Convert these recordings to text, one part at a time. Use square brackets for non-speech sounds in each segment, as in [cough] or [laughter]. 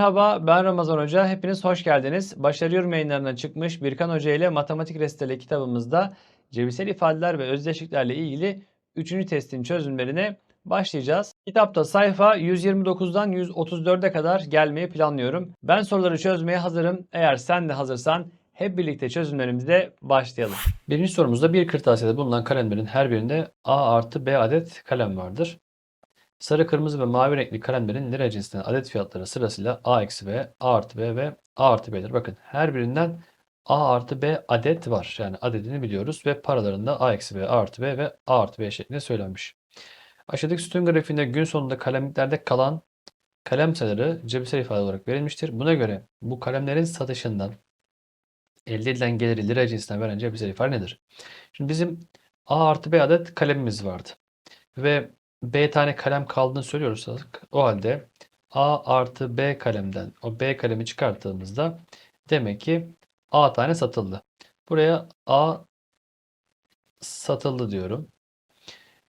Merhaba, ben Ramazan Hoca. Hepiniz hoş geldiniz. Başarıyorum yayınlarına çıkmış Birkan Hoca ile Matematik Resteli kitabımızda cebirsel ifadeler ve özdeşliklerle ilgili 3. testin çözümlerine başlayacağız. Kitapta sayfa 129'dan 134'e kadar gelmeyi planlıyorum. Ben soruları çözmeye hazırım. Eğer sen de hazırsan hep birlikte çözümlerimize başlayalım. Birinci sorumuzda bir kırtasiyede bulunan kalemlerin her birinde A artı B adet kalem vardır. Sarı, kırmızı ve mavi renkli kalemlerin lira cinsinden adet fiyatları sırasıyla A eksi B, A artı B ve A artı B'dir. Bakın her birinden A artı B adet var. Yani adedini biliyoruz ve paralarında A eksi B, A artı B ve A artı B şeklinde söylenmiş. Aşağıdaki sütun grafiğinde gün sonunda kalemliklerde kalan kalem sayıları cebirsel ifade olarak verilmiştir. Buna göre bu kalemlerin satışından elde edilen geliri lira cinsinden veren cebirsel ifade nedir? Şimdi bizim A artı B adet kalemimiz vardı. Ve B tane kalem kaldığını söylüyorsak o halde A artı B kalemden o B kalemi çıkarttığımızda demek ki A tane satıldı. Buraya A satıldı diyorum.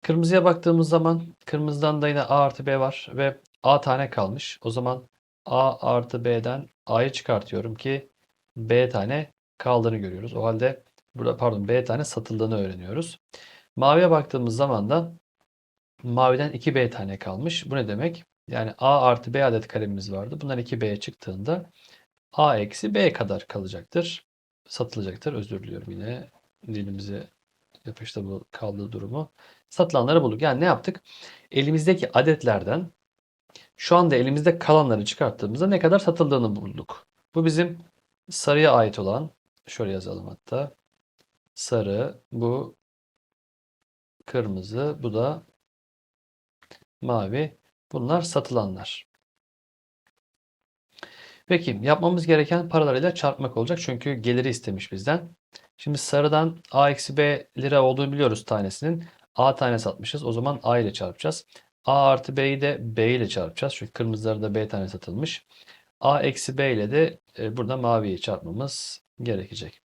Kırmızıya baktığımız zaman kırmızıdan da yine A artı B var ve A tane kalmış. O zaman A artı B'den A'yı çıkartıyorum ki B tane kaldığını görüyoruz. O halde burada pardon B tane satıldığını öğreniyoruz. Maviye baktığımız zaman da Maviden 2B tane kalmış. Bu ne demek? Yani A artı B adet kalemimiz vardı. Bunlar 2B'ye çıktığında A eksi B kadar kalacaktır. Satılacaktır. Özür diliyorum yine dilimize yapıştı bu kaldığı durumu. Satılanları bulduk. Yani ne yaptık? Elimizdeki adetlerden şu anda elimizde kalanları çıkarttığımızda ne kadar satıldığını bulduk. Bu bizim sarıya ait olan şöyle yazalım hatta. Sarı, bu kırmızı, bu da mavi. Bunlar satılanlar. Peki yapmamız gereken paralarıyla çarpmak olacak. Çünkü geliri istemiş bizden. Şimdi sarıdan A eksi B lira olduğunu biliyoruz tanesinin. A tane satmışız. O zaman A ile çarpacağız. A artı B'yi de B ile çarpacağız. Çünkü kırmızıları da B tane satılmış. A eksi B ile de e, burada maviyi çarpmamız gerekecek.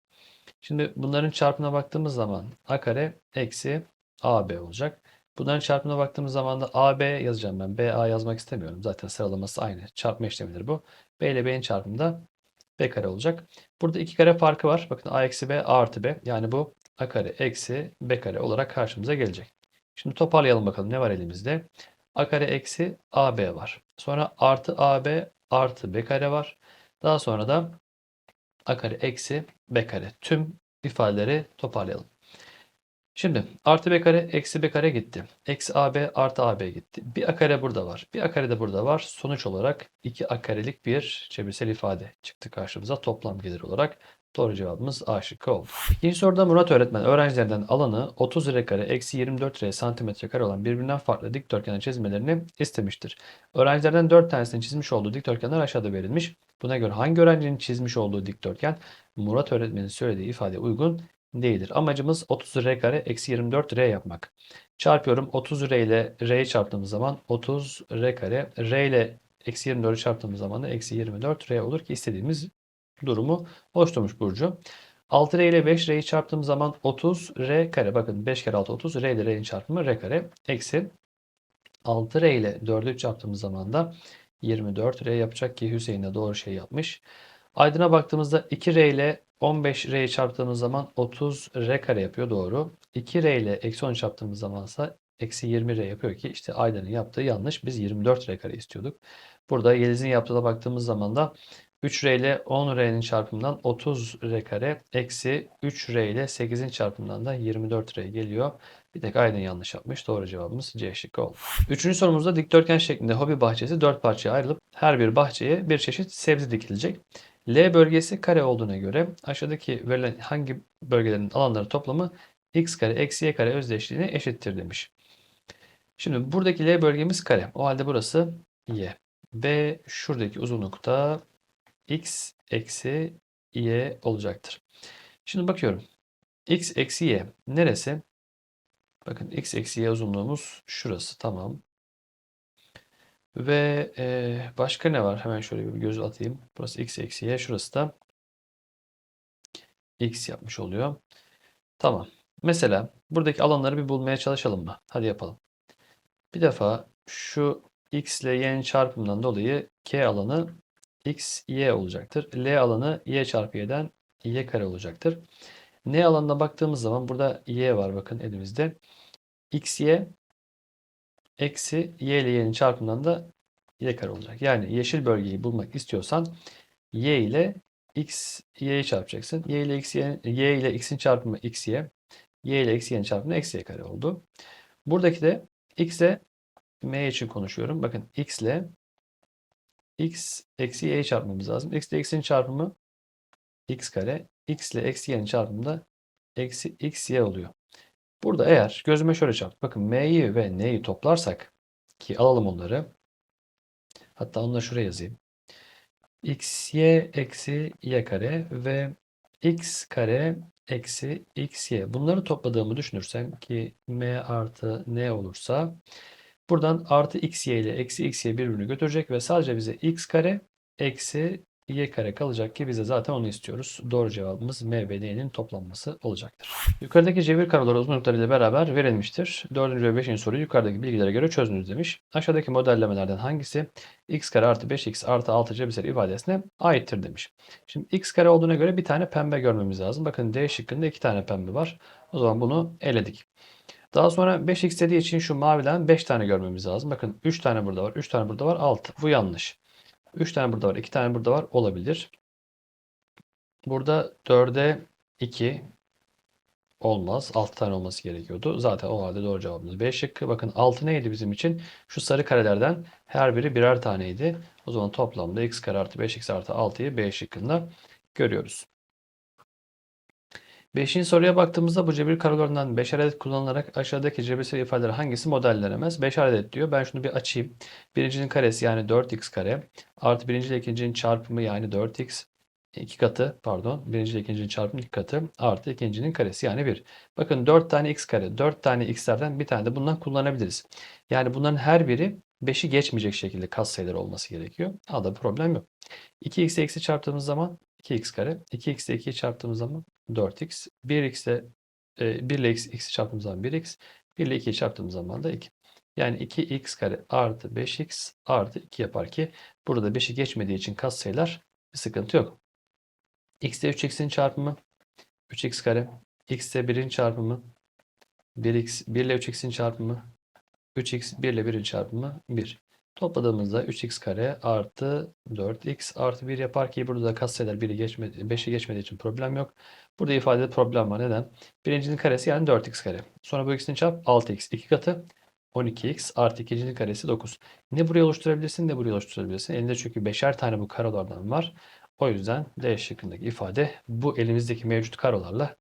Şimdi bunların çarpımına baktığımız zaman A kare eksi AB olacak. Bunların çarpımına baktığımız zaman da AB yazacağım ben. BA yazmak istemiyorum. Zaten sıralaması aynı. Çarpma işlemidir bu. B ile B'nin çarpımı da B kare olacak. Burada iki kare farkı var. Bakın A eksi B, A artı B. Yani bu A kare eksi B kare olarak karşımıza gelecek. Şimdi toparlayalım bakalım ne var elimizde. A kare eksi AB var. Sonra artı AB artı B kare var. Daha sonra da A kare eksi B kare. Tüm ifadeleri toparlayalım. Şimdi artı b kare eksi b kare gitti. Eksi ab artı ab gitti. Bir a kare burada var. Bir a kare de burada var. Sonuç olarak 2 a karelik bir çebirsel ifade çıktı karşımıza toplam gelir olarak. Doğru cevabımız A şıkkı oldu. İkinci soruda Murat öğretmen öğrencilerden alanı 30 r kare eksi 24 r santimetre kare olan birbirinden farklı dikdörtgen çizmelerini istemiştir. Öğrencilerden 4 tanesinin çizmiş olduğu dikdörtgenler aşağıda verilmiş. Buna göre hangi öğrencinin çizmiş olduğu dikdörtgen Murat öğretmenin söylediği ifadeye uygun değildir. Amacımız 30 r kare eksi 24 r yapmak. Çarpıyorum 30 r ile r'yi çarptığımız zaman 30 r kare r ile eksi 24'ü çarptığımız zaman da eksi 24 r olur ki istediğimiz durumu oluşturmuş Burcu. 6 r ile 5 r'yi çarptığım zaman 30 r kare bakın 5 kere 6 30 r ile r'nin çarpımı r kare eksi 6 r ile 4'ü çarptığımız zaman da 24 r yapacak ki Hüseyin de doğru şey yapmış. Aydın'a baktığımızda 2r ile 15R'yi çarptığımız zaman 30R kare yapıyor doğru. 2R ile eksi 10 çarptığımız zaman ise eksi 20R yapıyor ki işte Aydın'ın yaptığı yanlış. Biz 24R kare istiyorduk. Burada Yeliz'in yaptığına baktığımız zaman da 3R ile 10R'nin çarpımından 30R kare eksi 3R ile 8'in çarpımından da 24R geliyor. Bir tek Aydın yanlış yapmış. Doğru cevabımız C şıkkı oldu. Üçüncü sorumuzda dikdörtgen şeklinde hobi bahçesi 4 parçaya ayrılıp her bir bahçeye bir çeşit sebze dikilecek. L bölgesi kare olduğuna göre aşağıdaki verilen hangi bölgelerin alanları toplamı x kare eksi y kare özdeşliğine eşittir demiş. Şimdi buradaki L bölgemiz kare. O halde burası y. Ve şuradaki uzunlukta x eksi y olacaktır. Şimdi bakıyorum. x eksi y neresi? Bakın x eksi y uzunluğumuz şurası. Tamam. Ve e, başka ne var? Hemen şöyle bir göz atayım. Burası x eksi y. Şurası da x yapmış oluyor. Tamam. Mesela buradaki alanları bir bulmaya çalışalım mı? Hadi yapalım. Bir defa şu x ile y'nin çarpımından dolayı k alanı x, y olacaktır. L alanı y çarpı y'den y kare olacaktır. N alanına baktığımız zaman burada y var bakın elimizde. x, y eksi y ile y'nin çarpımından da y kare olacak. Yani yeşil bölgeyi bulmak istiyorsan y ile x, y'yi çarpacaksın. y ile x, y, y ile x'in çarpımı x, y. y ile eksi y'nin çarpımı eksi y kare oldu. Buradaki de x ile m için konuşuyorum. Bakın x ile x eksi y'yi çarpmamız lazım. x ile x'in çarpımı x kare. x ile eksi y'nin çarpımı da eksi x y oluyor. Burada eğer gözüme şöyle çarp. Bakın m'yi ve n'yi toplarsak ki alalım onları. Hatta da şuraya yazayım. xy eksi y kare ve x kare eksi xy. Bunları topladığımı düşünürsem ki m artı n olursa buradan artı xy ile eksi xy birbirini götürecek ve sadece bize x kare eksi y kare kalacak ki biz de zaten onu istiyoruz. Doğru cevabımız m ve n'nin toplanması olacaktır. Yukarıdaki cebir kareleri uzunluklarıyla beraber verilmiştir. 4. ve 5. soruyu yukarıdaki bilgilere göre çözünüz demiş. Aşağıdaki modellemelerden hangisi x kare artı 5x artı 6 cebirsel ifadesine aittir demiş. Şimdi x kare olduğuna göre bir tane pembe görmemiz lazım. Bakın D şıkkında iki tane pembe var. O zaman bunu eledik. Daha sonra 5x dediği için şu maviden 5 tane görmemiz lazım. Bakın 3 tane burada var, 3 tane burada var, 6. Bu yanlış. 3 tane burada var, 2 tane burada var olabilir. Burada 4'e 2 olmaz. 6 tane olması gerekiyordu. Zaten o halde doğru cevabımız B şıkkı. Bakın 6 neydi bizim için? Şu sarı karelerden her biri birer taneydi. O zaman toplamda x kare artı 5x artı 6'yı B şıkkında görüyoruz. Beşinci soruya baktığımızda bu cebir karelerinden 5 adet kullanılarak aşağıdaki cebirsel ifadeler hangisi modellenemez? 5 adet diyor. Ben şunu bir açayım. Birincinin karesi yani 4x kare artı birinci ile ikincinin çarpımı yani 4x iki katı pardon birinci ile ikincinin çarpımı iki katı artı ikincinin karesi yani 1. Bakın 4 tane x kare 4 tane x'lerden bir tane de bundan kullanabiliriz. Yani bunların her biri 5'i geçmeyecek şekilde katsayıları olması gerekiyor. A'da problem yok. 2x'e eksi çarptığımız zaman 2x kare. 2x ile 2'yi çarptığımız zaman 4x. 1x ile e, 1 ile x, x'i çarptığımız zaman 1x. 1 ile 2'yi çarptığımız zaman da 2. Yani 2x kare artı 5x artı 2 yapar ki burada 5'i geçmediği için katsayılar bir sıkıntı yok. x ile 3x'in çarpımı 3x kare. x ile 1'in çarpımı 1x 1 ile 3x'in çarpımı 3x 1 ile 1'in çarpımı 1. Topladığımızda 3x kare artı 4x artı 1 yapar ki burada da katsayılar 1'i geçmedi, 5'i geçmediği için problem yok. Burada ifadede problem var. Neden? Birincinin karesi yani 4x kare. Sonra bu x'in çarp 6x. 2 katı 12x artı ikincinin karesi 9. Ne buraya oluşturabilirsin ne buraya oluşturabilirsin. Elinde çünkü 5'er tane bu karolardan var. O yüzden D şıkkındaki ifade bu elimizdeki mevcut karolarla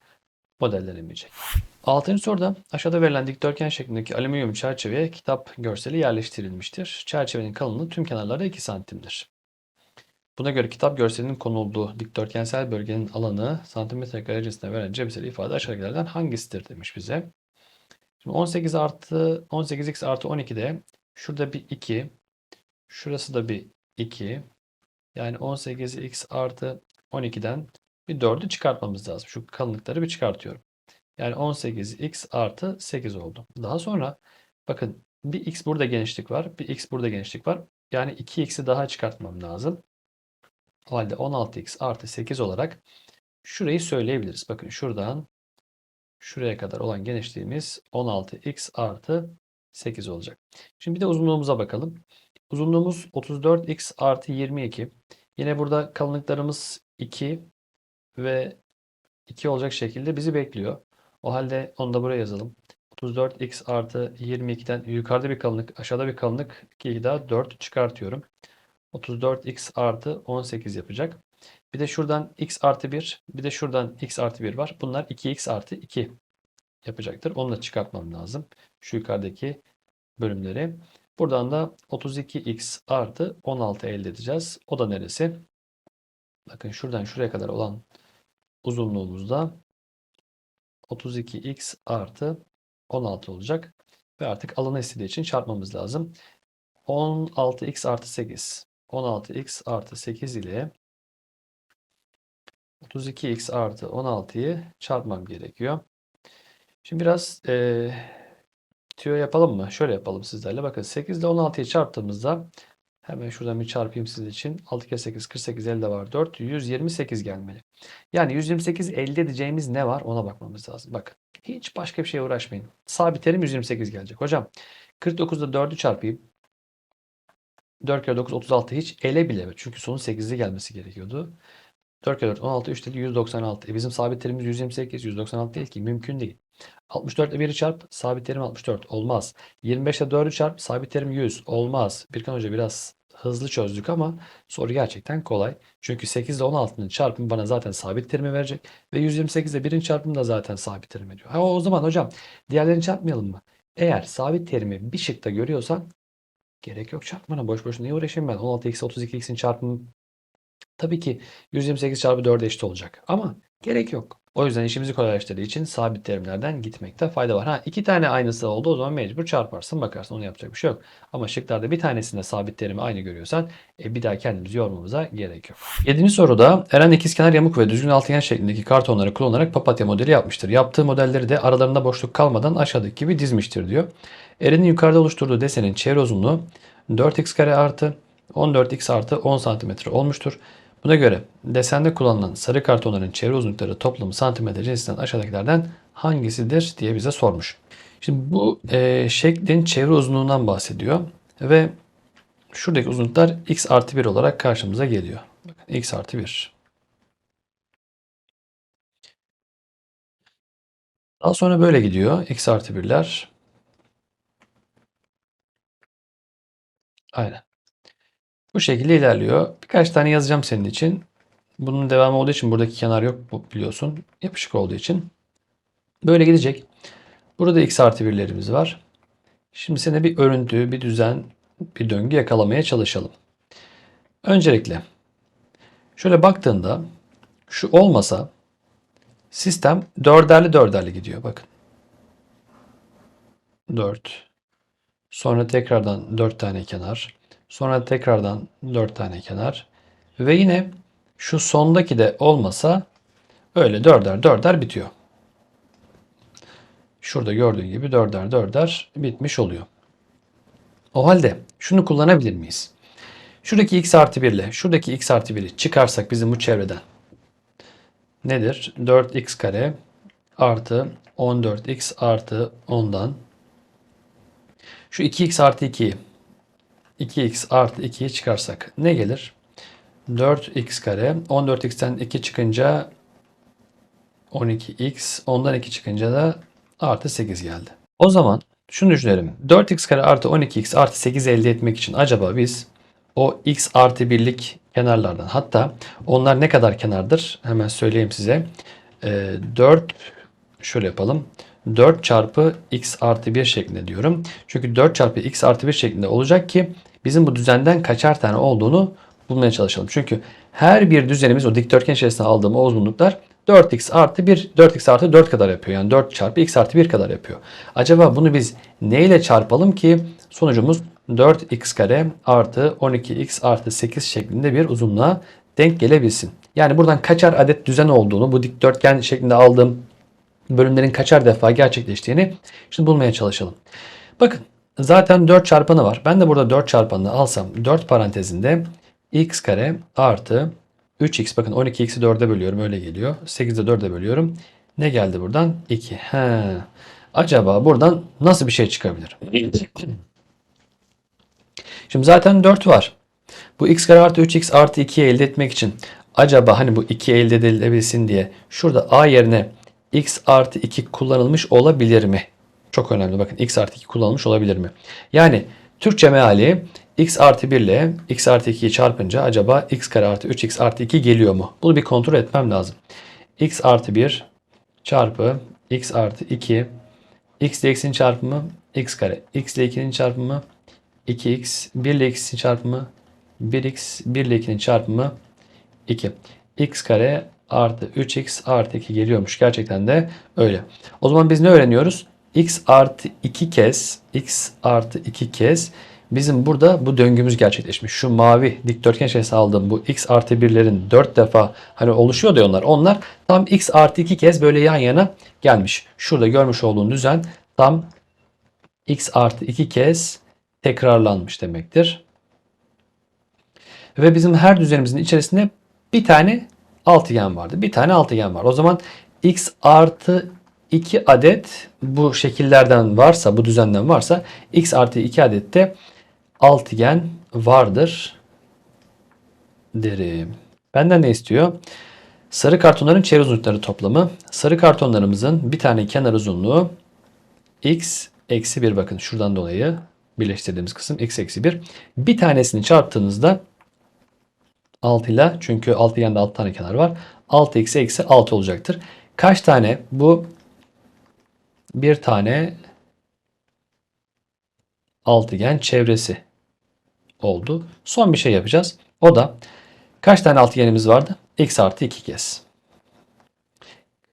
modellenemeyecek. Altıncı soruda aşağıda verilen dikdörtgen şeklindeki alüminyum çerçeveye kitap görseli yerleştirilmiştir. Çerçevenin kalınlığı tüm kenarlarda 2 santimdir. Buna göre kitap görselinin konulduğu dikdörtgensel bölgenin alanı santimetre kare cinsinden veren cebirsel ifade aşağıdakilerden hangisidir demiş bize. Şimdi 18 artı 18x artı 12'de şurada bir 2, şurası da bir 2. Yani 18x artı 12'den bir 4'ü çıkartmamız lazım. Şu kalınlıkları bir çıkartıyorum. Yani 18x artı 8 oldu. Daha sonra bakın bir x burada genişlik var. Bir x burada genişlik var. Yani 2x'i daha çıkartmam lazım. O halde 16x artı 8 olarak şurayı söyleyebiliriz. Bakın şuradan şuraya kadar olan genişliğimiz 16x artı 8 olacak. Şimdi bir de uzunluğumuza bakalım. Uzunluğumuz 34x artı 22. Yine burada kalınlıklarımız 2 ve 2 olacak şekilde bizi bekliyor. O halde onu da buraya yazalım. 34x artı 22'den yukarıda bir kalınlık aşağıda bir kalınlık 2 daha 4 çıkartıyorum. 34x artı 18 yapacak. Bir de şuradan x artı 1 bir de şuradan x artı 1 var. Bunlar 2x artı 2 yapacaktır. Onu da çıkartmam lazım. Şu yukarıdaki bölümleri. Buradan da 32x artı 16 elde edeceğiz. O da neresi? Bakın şuradan şuraya kadar olan uzunluğumuzda 32x artı 16 olacak. Ve artık alanı istediği için çarpmamız lazım. 16x artı 8. 16x artı 8 ile 32x artı 16'yı çarpmam gerekiyor. Şimdi biraz e, tüyo yapalım mı? Şöyle yapalım sizlerle. Bakın 8 ile 16'yı çarptığımızda Hemen şuradan bir çarpayım sizin için. 6 kere 8 48 elde var 4. 128 gelmeli. Yani 128 elde edeceğimiz ne var ona bakmamız lazım. Bakın hiç başka bir şeye uğraşmayın. Sabit terim 128 gelecek. Hocam 49'da 4'ü çarpayım. 4 kere 9 36 hiç ele bile. Çünkü sonun 8'li gelmesi gerekiyordu. 4 kere 4 16 3 dedi 196. E bizim sabit terimiz 128 196 değil ki mümkün değil. 64 ile 1'i çarp sabit terim 64 olmaz. 25 ile 4'ü çarp sabit terim 100 olmaz. Birkan Hoca biraz hızlı çözdük ama soru gerçekten kolay. Çünkü 8 ile 16'nın çarpımı bana zaten sabit terimi verecek. Ve 128 ile 1'in çarpımı da zaten sabit terim ediyor. Ha, o zaman hocam diğerlerini çarpmayalım mı? Eğer sabit terimi bir şıkta görüyorsan gerek yok çarpmana. Boş boş niye uğraşayım ben? 16 eksi 32 x'in çarpımı tabii ki 128 çarpı 4 eşit olacak. Ama gerek yok. O yüzden işimizi kolaylaştırdığı için sabit terimlerden gitmekte fayda var. Ha iki tane aynısı oldu o zaman mecbur çarparsın bakarsın onu yapacak bir şey yok. Ama şıklarda bir tanesinde sabit terimi aynı görüyorsan e, bir daha kendimizi yormamıza gerek yok. Yedinci soruda Eren ikizkenar yamuk ve düzgün altıgen şeklindeki kartonları kullanarak papatya modeli yapmıştır. Yaptığı modelleri de aralarında boşluk kalmadan aşağıdaki gibi dizmiştir diyor. Eren'in yukarıda oluşturduğu desenin çevre uzunluğu 4x kare artı 14x artı 10 cm olmuştur. Buna göre desende kullanılan sarı kartonların çevre uzunlukları toplamı santimetre cinsinden aşağıdakilerden hangisidir diye bize sormuş. Şimdi bu e, şeklin çevre uzunluğundan bahsediyor ve şuradaki uzunluklar x artı 1 olarak karşımıza geliyor. Bakın x artı 1. Daha sonra böyle gidiyor x artı 1'ler. Aynen. Bu şekilde ilerliyor. Birkaç tane yazacağım senin için. Bunun devamı olduğu için buradaki kenar yok biliyorsun. Yapışık olduğu için. Böyle gidecek. Burada x artı birlerimiz var. Şimdi sana bir örüntü, bir düzen, bir döngü yakalamaya çalışalım. Öncelikle şöyle baktığında şu olmasa sistem dörderli dörderli gidiyor. Bakın. 4. Sonra tekrardan 4 tane kenar. Sonra tekrardan 4 tane kenar. Ve yine şu sondaki de olmasa öyle dörder dörder bitiyor. Şurada gördüğün gibi dörder dörder bitmiş oluyor. O halde şunu kullanabilir miyiz? Şuradaki x artı 1 ile şuradaki x artı 1'i çıkarsak bizim bu çevreden nedir? 4x kare artı 14x artı 10'dan şu 2x artı 2'yi 2x artı 2'yi çıkarsak ne gelir? 4x kare. 14x'ten 2 çıkınca 12x. Ondan 2 çıkınca da artı 8 geldi. O zaman şunu düşünelim. 4x kare artı 12x artı 8 elde etmek için acaba biz o x artı 1'lik kenarlardan hatta onlar ne kadar kenardır? Hemen söyleyeyim size. 4 şöyle yapalım. 4 çarpı x artı 1 şeklinde diyorum. Çünkü 4 çarpı x artı 1 şeklinde olacak ki bizim bu düzenden kaçar tane olduğunu bulmaya çalışalım. Çünkü her bir düzenimiz o dikdörtgen içerisinde aldığım o uzunluklar 4x artı 1, 4x artı 4 kadar yapıyor. Yani 4 çarpı x artı 1 kadar yapıyor. Acaba bunu biz neyle çarpalım ki sonucumuz 4x kare artı 12x artı 8 şeklinde bir uzunluğa denk gelebilsin. Yani buradan kaçar adet düzen olduğunu bu dikdörtgen şeklinde aldığım bölümlerin kaçar defa gerçekleştiğini şimdi bulmaya çalışalım. Bakın zaten 4 çarpanı var. Ben de burada 4 çarpanını alsam 4 parantezinde x kare artı 3x bakın 12x'i 4'e bölüyorum öyle geliyor. 8'i 4'e bölüyorum. Ne geldi buradan? 2. He. Acaba buradan nasıl bir şey çıkabilir? [clears throat] Şimdi zaten 4 var. Bu x kare artı 3x artı 2'yi elde etmek için acaba hani bu 2 elde edilebilsin diye şurada a yerine x artı 2 kullanılmış olabilir mi? Çok önemli bakın x artı 2 kullanılmış olabilir mi? Yani Türkçe meali x artı 1 ile x artı 2'yi çarpınca acaba x kare artı 3x artı 2 geliyor mu? Bunu bir kontrol etmem lazım. x artı 1 çarpı x artı 2 x ile x'in çarpımı x kare. x ile 2'nin çarpımı 2x. 1 ile x'in çarpımı 1x. 1 ile 2'nin çarpımı 2. x kare artı 3x artı 2 geliyormuş. Gerçekten de öyle. O zaman biz ne öğreniyoruz? x artı 2 kez x artı 2 kez bizim burada bu döngümüz gerçekleşmiş. Şu mavi dikdörtgen şeysi aldığım bu x artı 1'lerin 4 defa hani oluşuyor da onlar. Onlar tam x artı 2 kez böyle yan yana gelmiş. Şurada görmüş olduğun düzen tam x artı 2 kez tekrarlanmış demektir. Ve bizim her düzenimizin içerisinde bir tane altıgen vardı. Bir tane altıgen var. O zaman x artı 2 adet bu şekillerden varsa, bu düzenden varsa x artı 2 adet de altıgen vardır derim. Benden ne istiyor? Sarı kartonların çevre uzunlukları toplamı. Sarı kartonlarımızın bir tane kenar uzunluğu x eksi 1 bakın şuradan dolayı birleştirdiğimiz kısım x eksi 1. Bir tanesini çarptığınızda 6 ile çünkü altıgende 6 tane kenar var. 6x eksi 6 olacaktır. Kaç tane? Bu bir tane altıgen çevresi oldu. Son bir şey yapacağız. O da kaç tane altıgenimiz vardı? x artı 2 kez.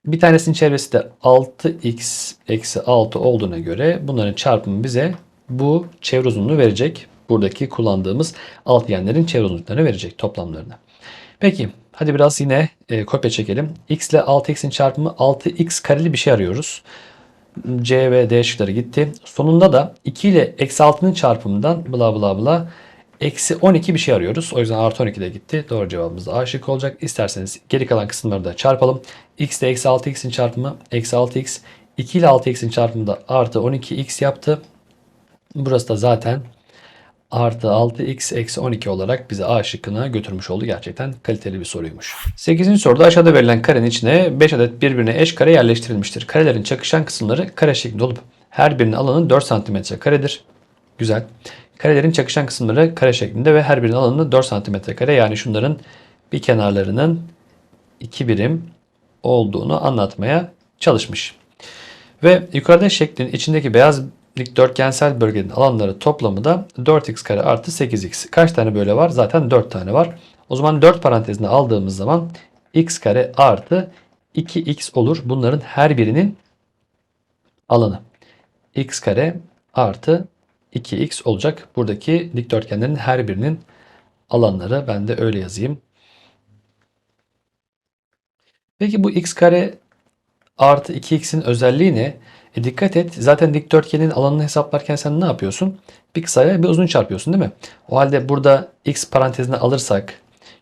Bir tanesinin çevresi de 6x eksi 6 olduğuna göre bunların çarpımı bize bu çevre uzunluğu verecek. Buradaki kullandığımız altıgenlerin çevre uzunluklarını verecek toplamlarını. Peki hadi biraz yine e, kopya çekelim. x ile 6x'in çarpımı 6x kareli bir şey arıyoruz. C ve D şıkları gitti. Sonunda da 2 ile eksi 6'nın çarpımından bla bla bla eksi 12 bir şey arıyoruz. O yüzden artı 12 de gitti. Doğru cevabımız da A olacak. İsterseniz geri kalan kısımları da çarpalım. x ile eksi 6x'in çarpımı eksi 6x. 2 ile 6x'in çarpımı da artı 12x yaptı. Burası da zaten artı 6x eksi 12 olarak bizi A şıkkına götürmüş oldu. Gerçekten kaliteli bir soruymuş. 8. soruda aşağıda verilen karenin içine 5 adet birbirine eş kare yerleştirilmiştir. Karelerin çakışan kısımları kare şeklinde olup her birinin alanı 4 cm karedir. Güzel. Karelerin çakışan kısımları kare şeklinde ve her birinin alanı 4 cm kare. Yani şunların bir kenarlarının 2 birim olduğunu anlatmaya çalışmış. Ve yukarıda şeklin içindeki beyaz dikdörtgensel bölgenin alanları toplamı da 4x kare artı 8x. Kaç tane böyle var? Zaten 4 tane var. O zaman 4 parantezine aldığımız zaman x kare artı 2x olur. Bunların her birinin alanı. x kare artı 2x olacak. Buradaki dikdörtgenlerin her birinin alanları. Ben de öyle yazayım. Peki bu x kare artı 2x'in özelliği ne? E dikkat et zaten dikdörtgenin alanını hesaplarken sen ne yapıyorsun? Bir kısayla bir uzun çarpıyorsun değil mi? O halde burada x parantezine alırsak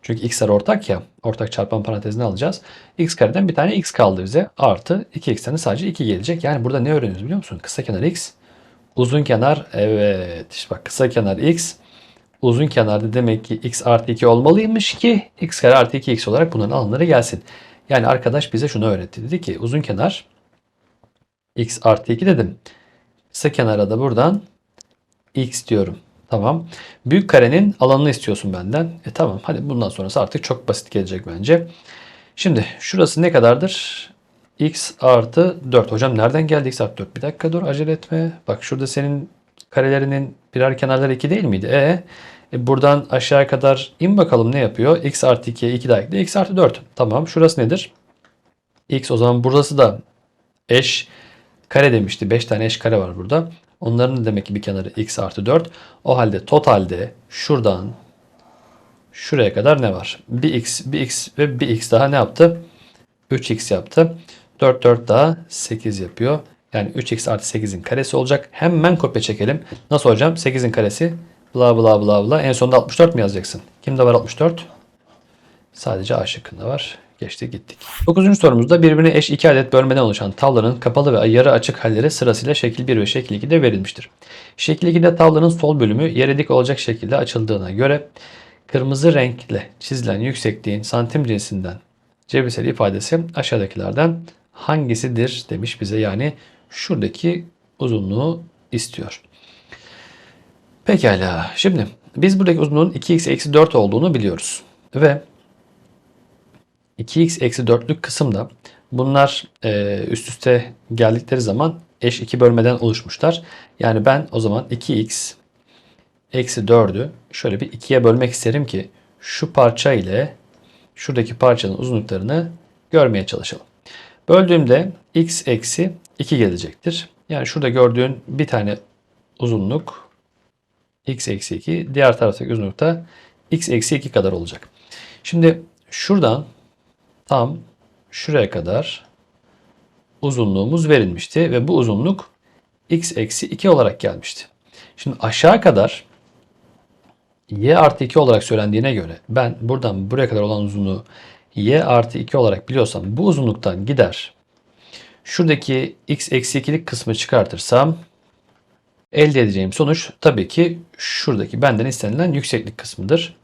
çünkü x'ler ortak ya ortak çarpan parantezine alacağız. x kareden bir tane x kaldı bize artı 2x'ten de sadece 2 gelecek. Yani burada ne öğreniyoruz biliyor musun? Kısa kenar x uzun kenar evet işte bak kısa kenar x uzun kenarda demek ki x artı 2 olmalıymış ki x kare artı 2x olarak bunların alanları gelsin. Yani arkadaş bize şunu öğretti. Dedi ki uzun kenar x artı 2 dedim. Kısa kenara da buradan x diyorum. Tamam. Büyük karenin alanını istiyorsun benden. E tamam. Hadi bundan sonrası artık çok basit gelecek bence. Şimdi şurası ne kadardır? x artı 4. Hocam nereden geldi x artı 4? Bir dakika dur acele etme. Bak şurada senin karelerinin birer kenarları 2 değil miydi? E, e buradan aşağıya kadar in bakalım ne yapıyor? x artı 2'ye 2 daha ekle. x artı 4. Tamam. Şurası nedir? x o zaman burası da eş kare demişti. 5 tane eş kare var burada. Onların demek ki bir kenarı x artı 4. O halde totalde şuradan şuraya kadar ne var? Bir x, bir x ve bir x daha ne yaptı? 3x yaptı. 4 4 daha 8 yapıyor. Yani 3x artı 8'in karesi olacak. Hemen kopya çekelim. Nasıl hocam? 8'in karesi bla bla bla bla. En sonunda 64 mi yazacaksın? Kimde var 64? Sadece A şıkkında var. Geçti gittik. 9. sorumuzda birbirine eş iki adet bölmeden oluşan tavlanın kapalı ve yarı açık halleri sırasıyla şekil 1 ve şekil 2'de verilmiştir. Şekil 2'de tavlanın sol bölümü yere dik olacak şekilde açıldığına göre kırmızı renkle çizilen yüksekliğin santim cinsinden cebirsel ifadesi aşağıdakilerden hangisidir demiş bize. Yani şuradaki uzunluğu istiyor. Pekala. Şimdi biz buradaki uzunluğun 2x eksi 4 olduğunu biliyoruz. Ve 2x eksi 4'lük kısımda bunlar e, üst üste geldikleri zaman eş iki bölmeden oluşmuşlar. Yani ben o zaman 2x eksi 4'ü şöyle bir ikiye bölmek isterim ki şu parça ile şuradaki parçanın uzunluklarını görmeye çalışalım. Böldüğümde x eksi 2 gelecektir. Yani şurada gördüğün bir tane uzunluk x eksi 2. Diğer taraftaki uzunluk da x eksi 2 kadar olacak. Şimdi şuradan tam şuraya kadar uzunluğumuz verilmişti ve bu uzunluk x eksi 2 olarak gelmişti. Şimdi aşağı kadar y artı 2 olarak söylendiğine göre ben buradan buraya kadar olan uzunluğu y artı 2 olarak biliyorsam bu uzunluktan gider. Şuradaki x eksi 2'lik kısmı çıkartırsam elde edeceğim sonuç tabii ki şuradaki benden istenilen yükseklik kısmıdır.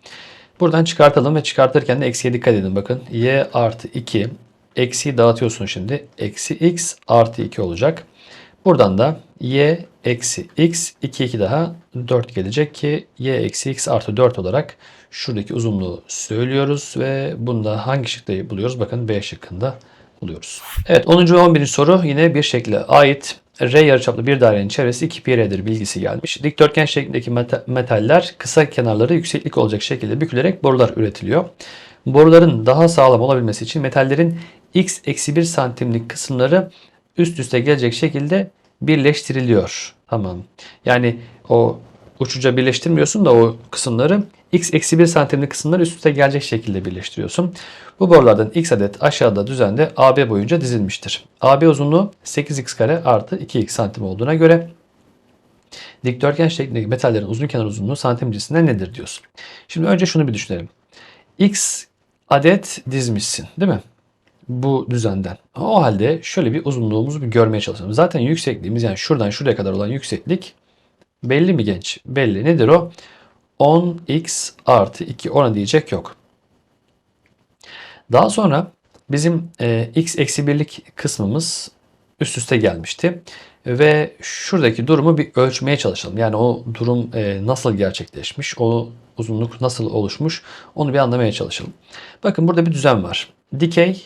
Buradan çıkartalım ve çıkartırken de eksiye dikkat edin. Bakın y artı 2 eksiyi dağıtıyorsun şimdi. Eksi x artı 2 olacak. Buradan da y eksi x 2 2 daha 4 gelecek ki y eksi x artı 4 olarak şuradaki uzunluğu söylüyoruz ve bunda hangi şıkta buluyoruz? Bakın B şıkkında buluyoruz. Evet 10. ve 11. soru yine bir şekle ait. R yarıçaplı bir dairenin çevresi 2 pi r'dir bilgisi gelmiş. Dikdörtgen şeklindeki meta- metaller kısa kenarları yükseklik olacak şekilde bükülerek borular üretiliyor. Boruların daha sağlam olabilmesi için metallerin x eksi 1 santimlik kısımları üst üste gelecek şekilde birleştiriliyor. Tamam. Yani o uçuca birleştirmiyorsun da o kısımları x eksi 1 santimlik kısımları üst üste gelecek şekilde birleştiriyorsun. Bu borulardan x adet aşağıda düzende AB boyunca dizilmiştir. AB uzunluğu 8x kare artı 2x santim olduğuna göre dikdörtgen şeklindeki metallerin uzun kenar uzunluğu santim cinsinden nedir diyorsun. Şimdi önce şunu bir düşünelim. X adet dizmişsin değil mi? bu düzenden. O halde şöyle bir uzunluğumuzu bir görmeye çalışalım. Zaten yüksekliğimiz yani şuradan şuraya kadar olan yükseklik belli mi genç? Belli. Nedir o? 10x artı 2 ona diyecek yok. Daha sonra bizim e, x eksi birlik kısmımız üst üste gelmişti. Ve şuradaki durumu bir ölçmeye çalışalım. Yani o durum e, nasıl gerçekleşmiş, o uzunluk nasıl oluşmuş onu bir anlamaya çalışalım. Bakın burada bir düzen var. Dikey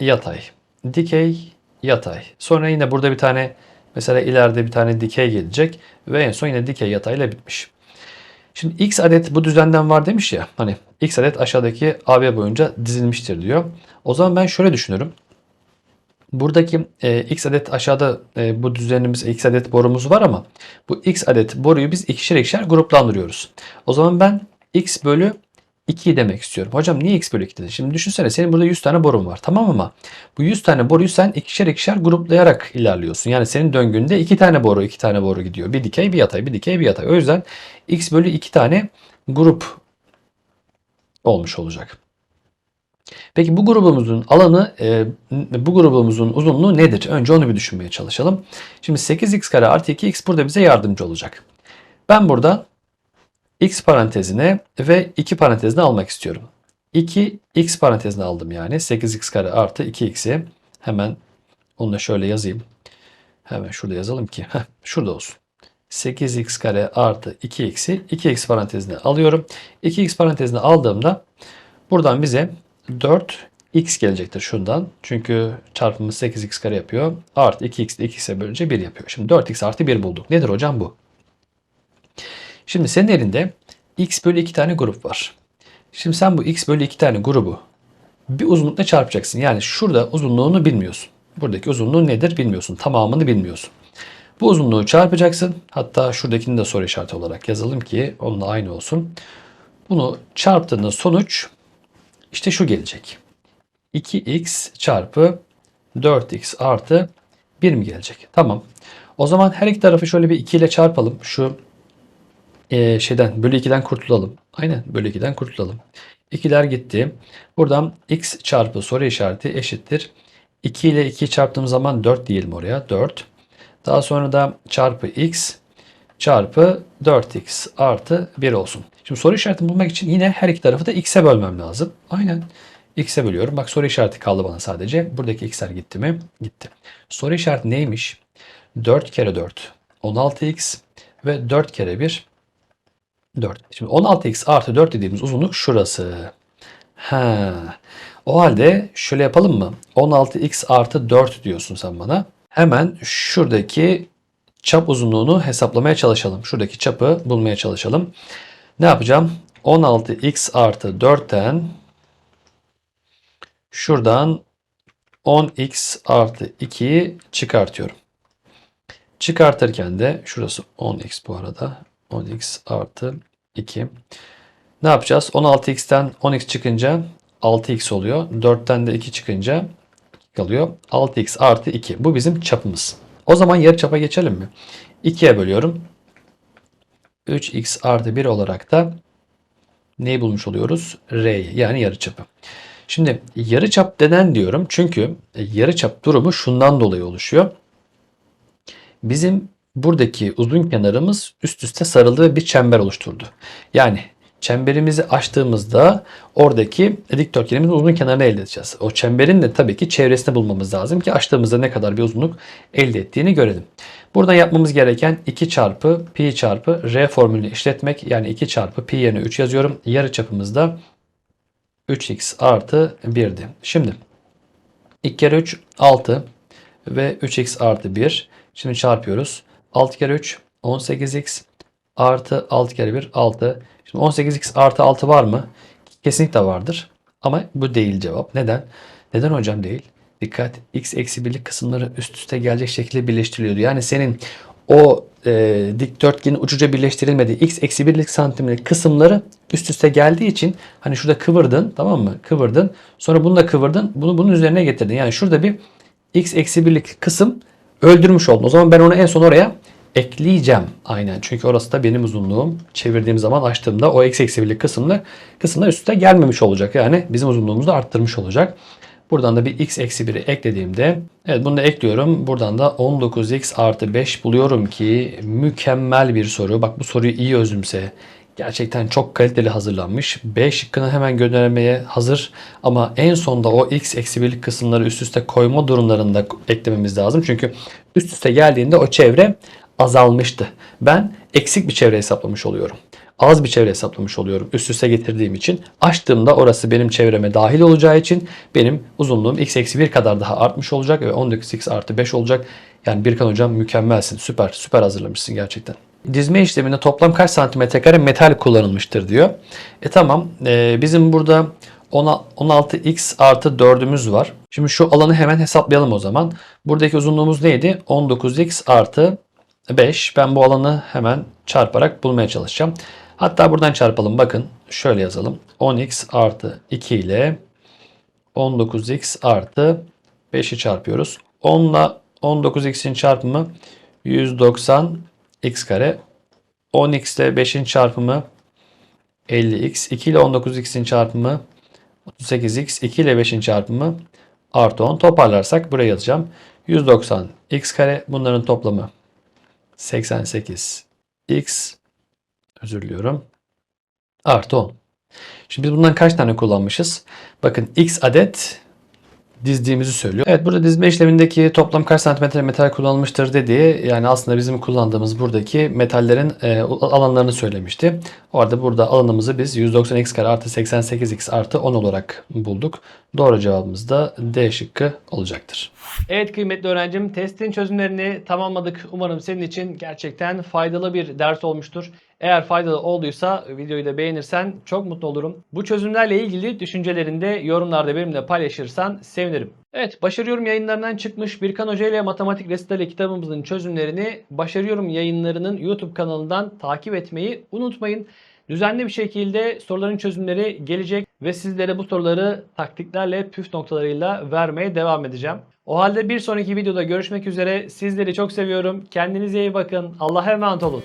yatay. Dikey, yatay. Sonra yine burada bir tane mesela ileride bir tane dikey gelecek ve en son yine dikey yatayla bitmiş. Şimdi x adet bu düzenden var demiş ya. Hani x adet aşağıdaki AB boyunca dizilmiştir diyor. O zaman ben şöyle düşünüyorum. Buradaki e, x adet aşağıda e, bu düzenimiz x adet borumuz var ama bu x adet boruyu biz ikişer ikişer gruplandırıyoruz. O zaman ben x bölü 2 demek istiyorum. Hocam niye x bölü 2 dedin? Şimdi düşünsene senin burada 100 tane borun var. Tamam ama bu 100 tane boruyu sen ikişer ikişer gruplayarak ilerliyorsun. Yani senin döngünde 2 tane boru 2 tane boru gidiyor. Bir dikey bir yatay bir dikey bir yatay. O yüzden x bölü 2 tane grup olmuş olacak. Peki bu grubumuzun alanı, e, bu grubumuzun uzunluğu nedir? Önce onu bir düşünmeye çalışalım. Şimdi 8x kare artı 2x burada bize yardımcı olacak. Ben burada x parantezine ve 2 parantezine almak istiyorum. 2 x parantezine aldım yani. 8x kare artı 2x'i. Hemen onu da şöyle yazayım. Hemen şurada yazalım ki. Heh, şurada olsun. 8x kare artı 2x'i 2x parantezine alıyorum. 2x parantezine aldığımda buradan bize 4x gelecektir şundan. Çünkü çarpımı 8x kare yapıyor. Artı 2x de 2x'e bölünce 1 yapıyor. Şimdi 4x artı 1 bulduk. Nedir hocam bu? Şimdi senin elinde x bölü 2 tane grup var. Şimdi sen bu x bölü 2 tane grubu bir uzunlukla çarpacaksın. Yani şurada uzunluğunu bilmiyorsun. Buradaki uzunluğu nedir bilmiyorsun. Tamamını bilmiyorsun. Bu uzunluğu çarpacaksın. Hatta şuradakini de soru işareti olarak yazalım ki onunla aynı olsun. Bunu çarptığında sonuç işte şu gelecek. 2x çarpı 4x artı 1 mi gelecek? Tamam. O zaman her iki tarafı şöyle bir 2 ile çarpalım. Şu e, şeyden bölü 2'den kurtulalım. Aynen bölü 2'den kurtulalım. 2'ler gitti. Buradan x çarpı soru işareti eşittir. 2 ile 2 çarptığım zaman 4 diyelim oraya. 4. Daha sonra da çarpı x çarpı 4x artı 1 olsun. Şimdi soru işaretini bulmak için yine her iki tarafı da x'e bölmem lazım. Aynen. X'e bölüyorum. Bak soru işareti kaldı bana sadece. Buradaki x'ler gitti mi? Gitti. Soru işareti neymiş? 4 kere 4 16x ve 4 kere 1 4. Şimdi 16x artı 4 dediğimiz uzunluk şurası. Ha. O halde şöyle yapalım mı? 16x artı 4 diyorsun sen bana. Hemen şuradaki çap uzunluğunu hesaplamaya çalışalım. Şuradaki çapı bulmaya çalışalım. Ne yapacağım? 16x artı 4'ten şuradan 10x artı 2'yi çıkartıyorum. Çıkartırken de şurası 10x bu arada. 10x artı 2. Ne yapacağız? 16x'ten 10x çıkınca 6x oluyor. 4'ten de 2 çıkınca kalıyor. 6x artı 2. Bu bizim çapımız. O zaman yarı çapa geçelim mi? 2'ye bölüyorum. 3x artı 1 olarak da neyi bulmuş oluyoruz? R'yi yani yarıçapı. Şimdi yarıçap neden diyorum? Çünkü yarıçap durumu şundan dolayı oluşuyor. Bizim buradaki uzun kenarımız üst üste sarıldığı bir çember oluşturdu. Yani çemberimizi açtığımızda oradaki dikdörtgenimizin uzun kenarını elde edeceğiz. O çemberin de tabii ki çevresini bulmamız lazım ki açtığımızda ne kadar bir uzunluk elde ettiğini görelim. Buradan yapmamız gereken 2 çarpı pi çarpı r formülünü işletmek. Yani 2 çarpı pi yerine 3 yazıyorum. Yarı çapımızda 3x artı 1'di. Şimdi 2 kere 3 6 ve 3x artı 1. Şimdi çarpıyoruz. 6 kere 3 18x artı 6 kere 1 6. Şimdi 18x artı 6 var mı? Kesinlikle vardır. Ama bu değil cevap. Neden? Neden hocam değil? Dikkat x eksi birlik kısımları üst üste gelecek şekilde birleştiriliyordu. Yani senin o e, dikdörtgenin ucuca birleştirilmediği x eksi birlik santimlik kısımları üst üste geldiği için hani şurada kıvırdın tamam mı? Kıvırdın. Sonra bunu da kıvırdın. Bunu bunun üzerine getirdin. Yani şurada bir x eksi birlik kısım öldürmüş oldun. O zaman ben onu en son oraya ekleyeceğim. Aynen. Çünkü orası da benim uzunluğum. Çevirdiğim zaman açtığımda o x eksi birlik kısımlar, kısımlar üst üste gelmemiş olacak. Yani bizim uzunluğumuzu da arttırmış olacak. Buradan da bir x eksi 1'i eklediğimde evet bunu da ekliyorum. Buradan da 19x artı 5 buluyorum ki mükemmel bir soru. Bak bu soruyu iyi özümse. Gerçekten çok kaliteli hazırlanmış. B şıkkını hemen göndermeye hazır. Ama en sonda o x eksi birlik kısımları üst üste koyma durumlarında eklememiz lazım. Çünkü üst üste geldiğinde o çevre azalmıştı. Ben eksik bir çevre hesaplamış oluyorum. Az bir çevre hesaplamış oluyorum üst üste getirdiğim için. Açtığımda orası benim çevreme dahil olacağı için benim uzunluğum x eksi 1 kadar daha artmış olacak ve 19x artı 5 olacak. Yani Birkan hocam mükemmelsin. Süper. Süper hazırlamışsın gerçekten. Dizme işleminde toplam kaç santimetre kare metal kullanılmıştır diyor. E tamam. E, bizim burada 16x artı 4'ümüz var. Şimdi şu alanı hemen hesaplayalım o zaman. Buradaki uzunluğumuz neydi? 19x artı 5. Ben bu alanı hemen çarparak bulmaya çalışacağım. Hatta buradan çarpalım. Bakın şöyle yazalım. 10x artı 2 ile 19x artı 5'i çarpıyoruz. 10 ile 19x'in çarpımı 190 x kare. 10x ile 5'in çarpımı 50x. 2 ile 19x'in çarpımı 38x. 2 ile 5'in çarpımı artı 10. Toparlarsak buraya yazacağım. 190 x kare. Bunların toplamı 88 x özür diliyorum. Artı 10. Şimdi biz bundan kaç tane kullanmışız? Bakın x adet dizdiğimizi söylüyor. Evet burada dizme işlemindeki toplam kaç santimetre metal kullanılmıştır dediği yani aslında bizim kullandığımız buradaki metallerin e, alanlarını söylemişti. Orada burada alanımızı biz 190x kare artı 88x artı 10 olarak bulduk. Doğru cevabımız da D şıkkı olacaktır. Evet kıymetli öğrencim testin çözümlerini tamamladık. Umarım senin için gerçekten faydalı bir ders olmuştur. Eğer faydalı olduysa videoyu da beğenirsen çok mutlu olurum. Bu çözümlerle ilgili düşüncelerini de yorumlarda benimle paylaşırsan sevinirim. Evet Başarıyorum yayınlarından çıkmış Birkan Hoca ile Matematik Resitali kitabımızın çözümlerini Başarıyorum yayınlarının YouTube kanalından takip etmeyi unutmayın. Düzenli bir şekilde soruların çözümleri gelecek ve sizlere bu soruları taktiklerle püf noktalarıyla vermeye devam edeceğim. O halde bir sonraki videoda görüşmek üzere. Sizleri çok seviyorum. Kendinize iyi bakın. Allah'a emanet olun.